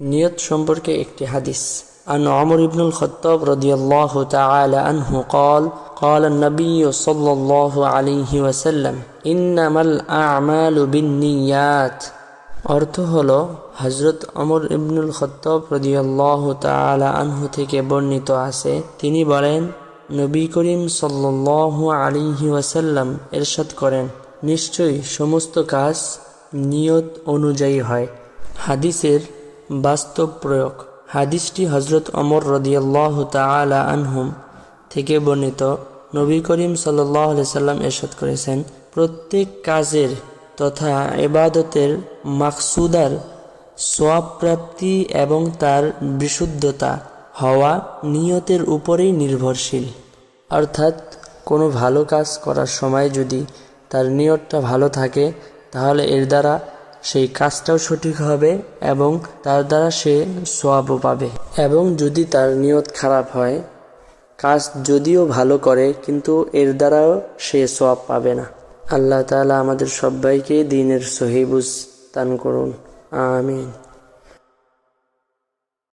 নিয়ত সম্পর্কে একটি হাদিস عن عمر بن الخطاب رضي الله تعالى عنه قال قال النبي صلى الله عليه وسلم إنما الأعمال بالنيات অর্থ হলো হজরত অমর ইবনুল খত্তব রদিয়াল্লাহ তালা আনহু থেকে বর্ণিত আছে তিনি বলেন নবী করিম সাল্লাহ আলিহি ওয়াসাল্লাম এরশাদ করেন নিশ্চয়ই সমস্ত কাজ নিয়ত অনুযায়ী হয় হাদিসের বাস্তব প্রয়োগ। হাদিসটি হজরত অমর রদিয়াল্লাহ তালা আনহুম থেকে বর্ণিত। নবী করিম সাল্লাহ সাল্লাম এরশাদ করেছেন, প্রত্যেক কাজের তথা এবাদতের মাকসুদার সোয়াব এবং তার বিশুদ্ধতা হওয়া নিয়তের উপরেই নির্ভরশীল। অর্থাৎ কোনো ভালো কাজ করার সময় যদি তার নিয়তটা ভালো থাকে, তাহলে এর দ্বারা সেই কাজটাও সঠিক হবে এবং তার দ্বারা সে সোয়াবও পাবে। এবং যদি তার নিয়ত খারাপ হয়, কাজ যদিও ভালো করে, কিন্তু এর দ্বারাও সে সোয়াব পাবে না। আল্লাহ তালা আমাদের সবাইকে দিনের সহিবুজ দান করুন। আমিন।